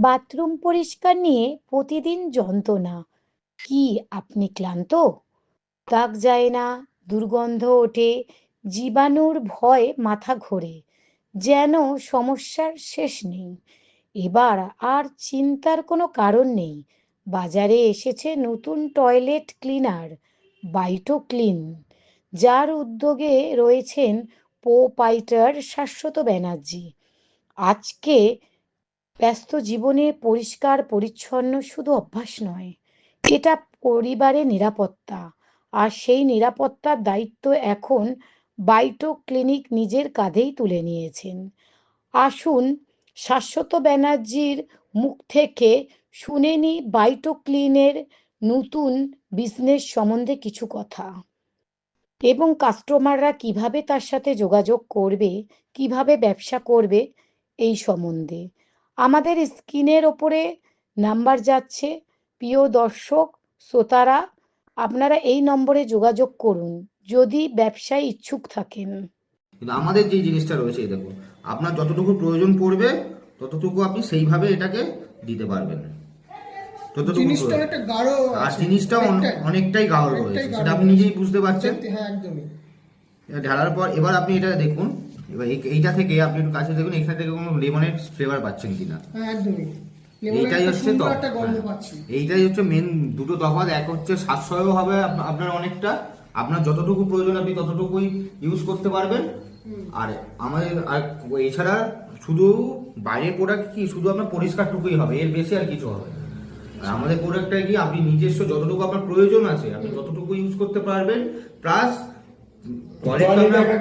Bathroom পরিষ্কার নিয়ে প্রতিদিন যন্ত্রণা। কি, আপনি ক্লান্ত? দাগ যায় না, দুর্গন্ধ ওঠে, জীবাণুর ভয় মাথা ঘোরে, যেন সমস্যার শেষ নেই। এবার আর চিন্তার কোনো কারণ নেই। বাজারে এসেছে নতুন টয়লেট ক্লিনার বাইটো ক্লিন। যার উদ্যোগে রয়েছেন পো পাইটার শাশ্বত ব্যানার্জি। আজকে ব্যস্ত জীবনে পরিষ্কার, পরিচ্ছন্ন শুধু অভ্যাস নয়, এটা পরিবারের নিরাপত্তা। আর সেই নিরাপত্তার দায়িত্ব এখন বাইটো ক্লিনিক নিজের কাঁধেই তুলে নিয়েছেন। আসুন, শাশ্বত ব্যানার্জির মুখ থেকে শুনে নি বাইটো ক্লিনের নতুন বিজনেস সম্বন্ধে কিছু কথা। এবং কাস্টমাররা কীভাবে তার সাথে যোগাযোগ করবে, কীভাবে ব্যবসা করবে, এই সম্বন্ধে। আমাদের স্ক্রিনের ওপরে নাম্বার যাচ্ছে। প্রিয় দর্শক শ্রোতারা আপনারা এই নম্বরে যোগাযোগ করুন যদি ব্যবসায় ইচ্ছুক থাকেন। কিন্তু আমাদের যে জিনিসটা রয়েছে এই দেখুন আপনার যতটুকু প্রয়োজন পড়বে ততটুকু আপনি সেইভাবে এটাকে দিতে পারবেন। আর। জিনিসটা অনেকটাই। অনেকটাই গাঢ় রয়েছে সেটা আপনি নিজেই বুঝতে পারছেন। হ্যাঁ একদমই। ঢালার পর এবার আপনি এটা দেখুন এবার এই- এইটা থেকে আপনি একটু কাছে দেখুন এখান থেকে কোনো লেমনের ফ্লেভার পাচ্ছেন কিনা। হ্যাঁ একদমই। এইটাই হচ্ছে হ্যাঁ। এইটাই হচ্ছে মেন দুটো তফাৎ এক হচ্ছে সাশ্রয়ও হবে আপনার অনেকটা আপনার যতটুকু প্রয়োজন আপনি ততটুকুই ইউজ করতে পারবেন। আর আমাদের আর এছাড়া শুধু বাইরের প্রোডাক্ট কি শুধু আপনার পরিষ্কারটুকুই হবে এর বেশি আর কিছু হবে আর আমাদের প্রোডাক্টটা কি আপনি নিজস্ব যতটুকু আপনার প্রয়োজন আছে আপনি ততটুকু ইউজ করতে পারবেন। প্লাস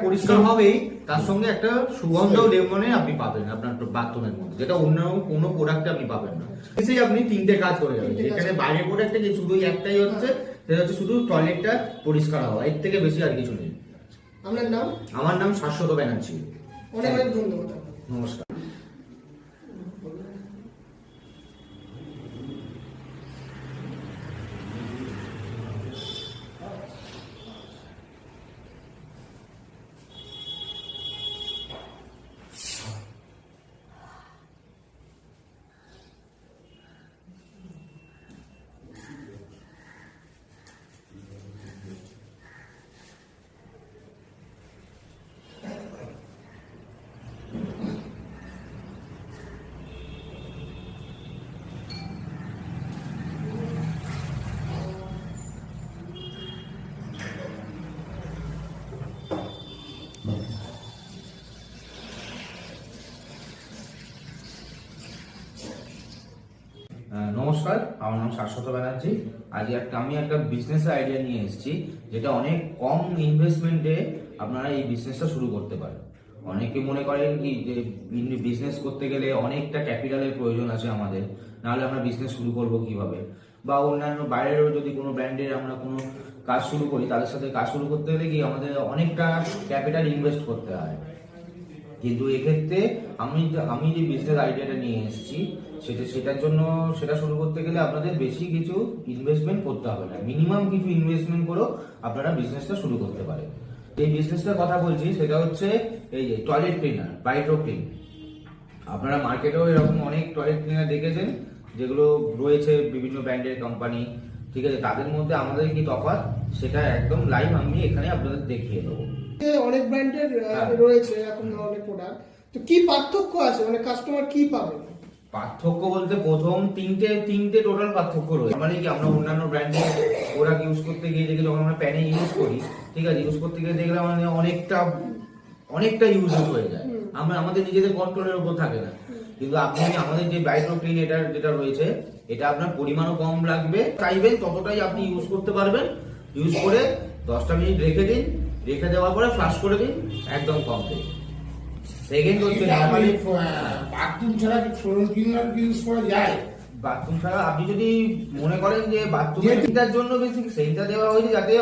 পরিষ্কার হবেই তার সঙ্গে একটা সুগন্ধ লেমনে আপনি পাবেন আপনার বাথরুমের মধ্যে যেটা অন্য কোনো প্রোডাক্টে আপনি পাবেন না। সেই আপনি তিনটে কাজ করে যাবেন এখানে বাইরে প্রোডাক্টে যে শুধু একটাই হচ্ছে সেটা হচ্ছে শুধু টয়লেটটা পরিষ্কার হওয়া এর থেকে বেশি আর কিছু নেই। আপনার নাম? আমার নাম শাশ্বত ব্যানার্জি। অনেক অনেক ধন্যবাদ নমস্কার। নমস্কার আমার নাম শাশ্বত ব্যানার্জি। আজ একটা, আমি একটা বিজনেস আইডিয়া নিয়ে এসেছি, যেটা অনেক কম ইনভেস্টমেন্টে আপনারা এই বিজনেসটা শুরু করতে পারেন। অনেকে মনে করেন কি যে বিজনেস করতে গেলে অনেকটা ক্যাপিটালের প্রয়োজন আছে আমাদের, নাহলে আমরা বিজনেস শুরু করব কীভাবে? বা অন্যান্য বাইরেরও যদি কোনো ব্র্যান্ডের আমরা কোনো কাজ শুরু করি, তাদের সাথে কাজ শুরু করতে গেলে কি আমাদের অনেকটা ক্যাপিটাল ইনভেস্ট করতে হয়। কিন্তু এক্ষেত্রে আমি আমি যে বিজনেস আইডিয়াটা নিয়ে এসেছি, সেটা সেটার জন্য সেটা শুরু করতে গেলে আপনাদের বেশি কিছু ইনভেস্টমেন্ট করতে হবে না। মিনিমাম কিছু ইনভেস্টমেন্ট করেও আপনারা বিজনেসটা শুরু করতে পারেন। এই বিজনেসটার কথা বলছি, সেটা হচ্ছে এই যে টয়লেট ক্লিনার বাইটো ক্লিন আপনারা মার্কেটেও এরকম অনেক টয়লেট ক্লিনার দেখেছেন, যেগুলো রয়েছে বিভিন্ন ব্র্যান্ডের কোম্পানি ঠিক আছে? তাদের মধ্যে আমাদের কি তফাৎ? সেটা একদম লাইভ আমি এখানে আপনাদের দেখিয়ে দেবো। অনেক ব্র্যান্ডের হ্যাঁ। রয়েছে এখন অনেক প্রোডাক্ট তো কি পার্থক্য আছে? মানে কাস্টমার কি পাবে? পার্থক্য বলতে প্রথম তিনটে তিনটে টোটাল পার্থক্য রয়েছে। মানে কি আমরা অন্যান্য ব্র্যান্ডের প্রোডাক্ট ইউজ করতে গিয়ে দেখি যখন আমরা প্যানে ইউজ করি ঠিক আছে ইউজ করতে গিয়ে দেখলাম মানে অনেকটা অনেকটা ইউজ হয়ে যায়। আমরা আমাদের নিজেদের কন্ট্রোলের উপর থাকে না। কিন্তু আপনি আমাদের যে বাইট্রো ক্লিন এটা যেটা রয়েছে এটা আপনার পরিমাণও কম লাগবে। চাইবেন ততটাই আপনি ইউজ করতে পারবেন। ইউজ করে দশটা মিনিট রেখে দিন রেখে দেওয়ার পরে ফ্লাশ করে দিন একদম কমপ্লিট সেকেন্ড হচ্ছে নর্মালি বাথরুম ছাড়া কি ফ্লোর ক্লিনার ইউজ করা যায়? বাথরুম ছাড়া আপনি যদি মনে করেন যে বাথরুমের জন্য বেশি সেইটা দেওয়া হয়েছে যাতে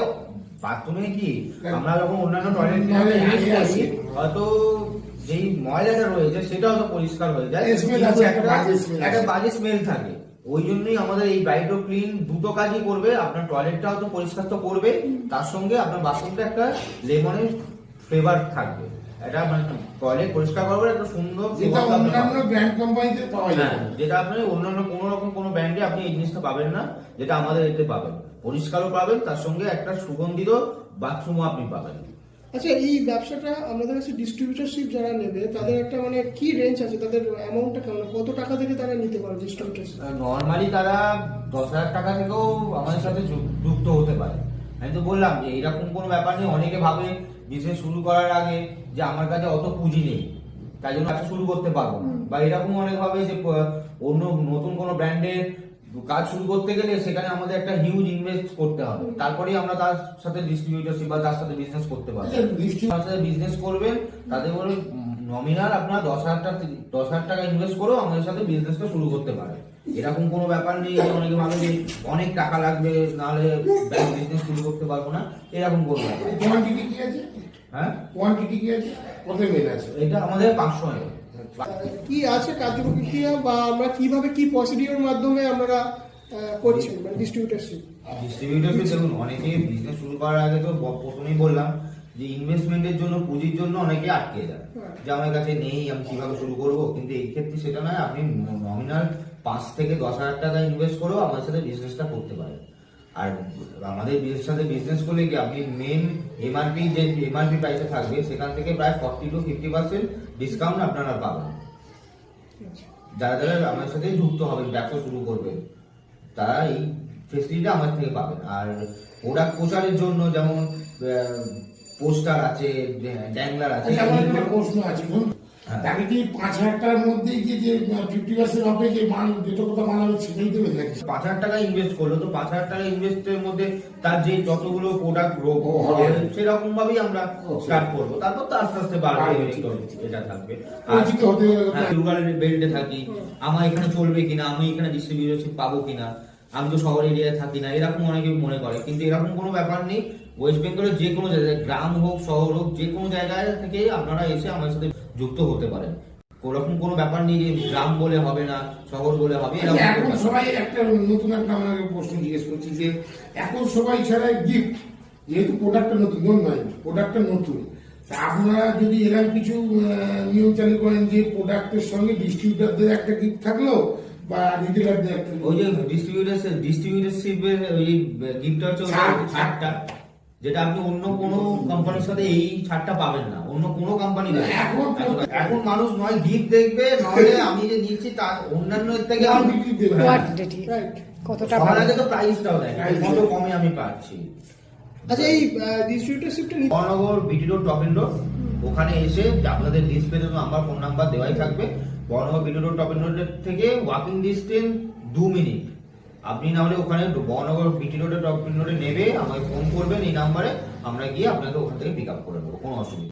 বাথরুমে কি আমরা যখন অন্যান্য টয়লেট ইউজ করি হয়তো যেই ময়লাটা রয়েছে সেটা হয়তো পরিষ্কার হয়ে যায়। আছে, একটা। বাজে স্মেল থাকে। ওই জন্যই আমাদের এই বাইটো ক্লিন দুটো কাজই করবে। আপনার টয়লেটটাও তো পরিষ্কার তো করবে। তার সঙ্গে আপনার বাথরুমটা একটা লেমনের ফ্লেভার থাকবে। এটা মানে টয়লেট পরিষ্কার করবেন একটা সুন্দর যেটা অন্যান্য পাবেন। ব্র্যান্ড কোম্পানিতে পাওয়া যায়। যেটা আপনি অন্যান্য কোনো রকম কোনো ব্র্যান্ডে আপনি এই জিনিসটা পাবেন না যেটা আমাদের এতে পাবেন। পরিষ্কারও পাবেন তার সঙ্গে একটা সুগন্ধিত বাথরুমও আপনি পাবেন। আচ্ছা এই ব্যবসাটা আমাদের কাছে ডিস্ট্রিবিউটারশিপ যারা নেবে তাদের একটা মানে কি রেঞ্জ আছে? তাদের অ্যামাউন্টটা কেমন? কত টাকা থেকে তারা নিতে পারে ডিস্ট্রিবিউটারশিপ নর্মালি তারা দশ হাজার টাকা থেকেও আমাদের সাথে যুক্ত হতে পারে। আমি তো বললাম যে এরকম কোনো ব্যাপার নেই অনেকে ভাবে বিজনেস শুরু করার আগে যে আমার কাছে অত পুঁজি নেই তাই জন্য শুরু করতে পারব না। বা এরকম অনেক ভাবে যে অন্য নতুন কোনো ব্র্যান্ডের কাজ শুরু করতে গেলে সেখানে আমাদের একটা হিউজ ইনভেস্ট করতে হবে। তারপরেই আমরা তার সাথে ডিস্ট্রিবিউটারশিপ বা তার সাথে বিজনেস করতে পারব। আচ্ছা, তার সাথে বিজনেস করবেন তাদের বলে নমিনাল আপনার দশ হাজার টাকা দশ হাজার টাকা ইনভেস্ট করেও আমাদের সাথে বিজনেসটা শুরু করতে পারে। এরকম কোনো ব্যাপার নেই যে অনেকে ভাবে যে অনেক টাকা লাগবে নাহলে ব্যাংক বিজনেস শুরু করতে পারব না। এরকম কোনো ব্যাপার কোয়ান্টিটি কি আছে? হ্যাঁ? কোয়ান্টিটি কি আছে? কত মেল আছে? এটা আমাদের পাঁচশো এম কি আছে কার্যপ্রক্রিয়া বা আমরা কীভাবে কি প্রসিডিওর মাধ্যমে আমরা করছি মানে ডিস্ট্রিবিউটারশিপ ডিস্ট্রিবিউটরশিপ দেখুন অনেকে বিজনেস শুরু করার আগে তো প্রথমেই বললাম যে ইনভেস্টমেন্টের জন্য পুঁজির জন্য অনেকে আটকে যায়। যে আমার কাছে নেই আমি কীভাবে শুরু করব? কিন্তু এই ক্ষেত্রে সেটা নয় আপনি নমিনাল পাঁচ থেকে দশ হাজার টাকা ইনভেস্ট করেও আমার সাথে বিজনেসটা করতে পারেন। আর আমাদের সাথে বিজনেস করলে কি আপনি মেন এমআরপি যে এমআরপি প্রাইসে থাকবে সেখান থেকে প্রায় forty to fifty percent discount আপনারা পাবেন। যারা যারা আমার সাথে যুক্ত হবেন ব্যবসা শুরু করবেন তারা এই ফেসিলিটি আমার থেকে পাবেন। আর প্রোডাক্ট প্রচারের জন্য যেমন পোস্টার আছে ড্যাংলার আছে আচ্ছা প্রশ্ন আছে। তাকে কি পাঁচ হাজার টাকার মধ্যে গিয়ে যে ফিফটি পার্সেন্ট অফে যে মাল যেটা কথা হবে সেটাই দেবে নাকি? পাঁচ হাজার টাকা ইনভেস্ট করল তো পাঁচ হাজার টাকা ইনভেস্টের মধ্যে তার যে যতগুলো প্রোডাক্ট ও, হবে। সেরকম ভাবেই আমরা স্টার্ট করব। তারপর তো আস্তে আস্তে বাড়বে এটা থাকবে। হ্যাঁ, রুরাল বেল্টে থাকি। আমার এখানে চলবে কিনা আমি এখানে ডিস্ট্রিবিউটরশিপ পাবো কিনা আমি তো শহর এরিয়ায় থাকি না এরকম অনেকে মনে করে। কিন্তু এরকম কোনো ব্যাপার নেই ওয়েস্ট বেঙ্গলের যে কোনো জায়গায় গ্রাম হোক শহর হোক যে কোনো জায়গায় থেকে আপনারা এসে আমার সাথে যুক্ত হতে পারেন। ওরকম কোনো ব্যাপার নেই যে গ্রাম বলে হবে না শহর বলে হবে আচ্ছা, এখন সবাই একটা নতুন একটা আপনাকে প্রশ্ন জিজ্ঞেস করছি যে এখন সবাই ছাড়া গিফট যেহেতু প্রোডাক্টটা নতুন মন নয় প্রোডাক্টটা নতুন আপনারা যদি এরকম কিছু নিয়ম চালু করেন যে প্রোডাক্টের সঙ্গে ডিস্ট্রিবিউটারদের একটা গিফট থাকল বা রিটেলারদের একটা ওই যে ডিস্ট্রিবিউটার ডিস্ট্রিবিউটারশিপের ওই গিফটটা হচ্ছে ছাড়টা। যেটা আপনি অন্য কোনো কোম্পানির সাথে এই ছাড়টা পাবেন না। অন্য কোনো কোম্পানি এখন এখন মানুষ নয় গিফট দেখবে নয় আমি যে নিচ্ছি তার অন্যান্য এর থেকে আমি। কোয়ান্টিটি কতটা ভালো আগে তো প্রাইসটাও দেয় কত কমে আমি পাচ্ছি। আচ্ছা এই ডিস্ট্রিবিউটারশিপটা বর্ণনগর বিটি রোড টপিন রোড ওখানে এসে আপনাদের ডিসপ্লেতে নাম্বার ফোন নাম্বার দেওয়াই থাকবে। বর্ণগর বিটি রোড টপিন রোডের থেকে ওয়াকিং ডিস্টেন্স দু মিনিট আপনি না হলে ওখানে বহনগর বিটি রোডে টপ রোডে নেবে আমাকে ফোন করবেন, এই নাম্বারে আমরা গিয়ে আপনাকে ওখান থেকে পিক আপ করে নেব কোনো অসুবিধা।